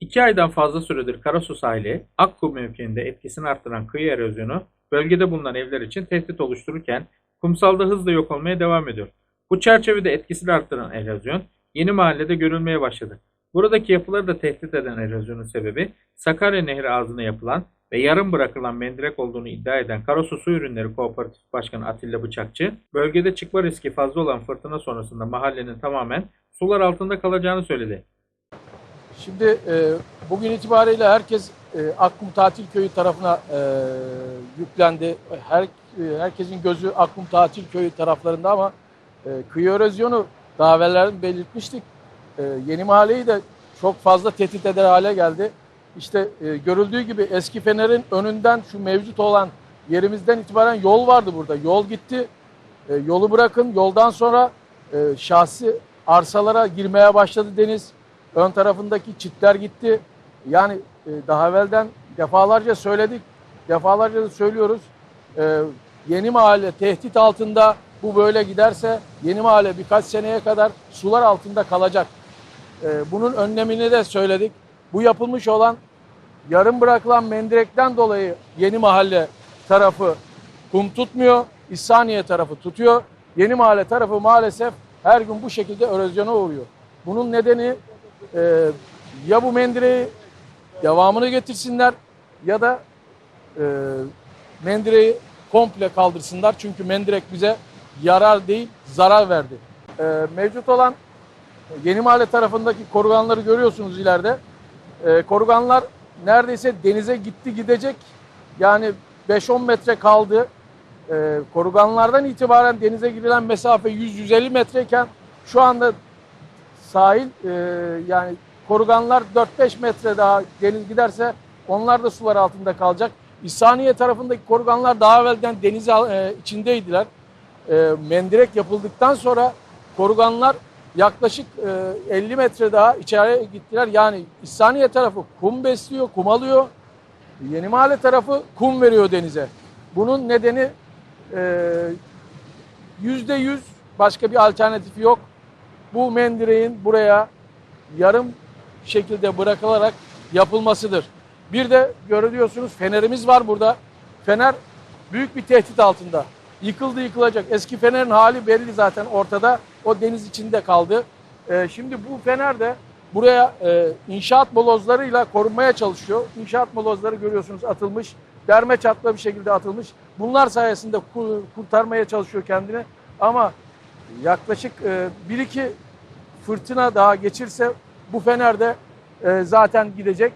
İki aydan fazla süredir Karasu sahili, Akkum mevkiinde etkisini arttıran kıyı erozyonu bölgede bulunan evler için tehdit oluştururken kumsalda hızla yok olmaya devam ediyor. Bu çerçevede etkisini arttıran erozyon yeni mahallede görülmeye başladı. Buradaki yapıları da tehdit eden erozyonun sebebi Sakarya Nehri ağzına yapılan ve yarım bırakılan mendirek olduğunu iddia eden Karasu Su Ürünleri Kooperatif Başkanı Atilla Bıçakçı, bölgede çıkma riski fazla olan fırtına sonrasında mahallenin tamamen sular altında kalacağını söyledi. Şimdi e, bugün itibariyle herkes e, Akkum Tatil Köyü tarafına e, yüklendi. Her e, herkesin gözü Akkum Tatil Köyü taraflarında ama e, kıyı erozyonu evvellerden belirtmiştik. E, yeni mahalleyi de çok fazla tehdit eder hale geldi. İşte e, görüldüğü gibi eski Fener'in önünden şu mevcut olan yerimizden itibaren yol vardı burada. Yol gitti. E, yolu bırakın. Yoldan sonra e, şahsi arsalara girmeye başladı deniz. Ön tarafındaki çitler gitti. Yani e, daha evvelden defalarca söyledik. Defalarca da söylüyoruz. E, yeni mahalle tehdit altında bu böyle giderse yeni mahalle birkaç seneye kadar sular altında kalacak. E, bunun önlemini de söyledik. Bu yapılmış olan yarım bırakılan mendirekten dolayı yeni mahalle tarafı kum tutmuyor. İhsaniye tarafı tutuyor. Yeni mahalle tarafı maalesef her gün bu şekilde erozyona uğruyor. Bunun nedeni e, ya bu mendireyi devamını getirsinler ya da e, mendireyi komple kaldırsınlar. Çünkü mendirek bize yarar değil zarar verdi. E, mevcut olan Yeni Mahalle tarafındaki koruganları görüyorsunuz ileride. E, koruganlar neredeyse denize gitti gidecek. Yani 5-10 metre kaldı. E, koruganlardan itibaren denize girilen mesafe 100-150 metreyken şu anda sahil e, yani koruganlar 4-5 metre daha deniz giderse onlar da sular altında kalacak. İhsaniye tarafındaki koruganlar daha evvelden deniz e, içindeydiler. E, mendirek yapıldıktan sonra koruganlar yaklaşık e, 50 metre daha içeriye gittiler. Yani İhsaniye tarafı kum besliyor, kum alıyor. Yeni Mahalle tarafı kum veriyor denize. Bunun nedeni e, yüzde yüz başka bir alternatifi yok. Bu mendireğin buraya yarım şekilde bırakılarak yapılmasıdır. Bir de görüyorsunuz fenerimiz var burada. Fener büyük bir tehdit altında. Yıkıldı yıkılacak. Eski fenerin hali belli zaten ortada. O deniz içinde kaldı. Ee, şimdi bu fener de buraya e, inşaat molozlarıyla korunmaya çalışıyor. İnşaat molozları görüyorsunuz atılmış. Derme çatla bir şekilde atılmış. Bunlar sayesinde ku- kurtarmaya çalışıyor kendini. Ama yaklaşık e, 1-2 fırtına daha geçirse bu fener de e, zaten gidecek.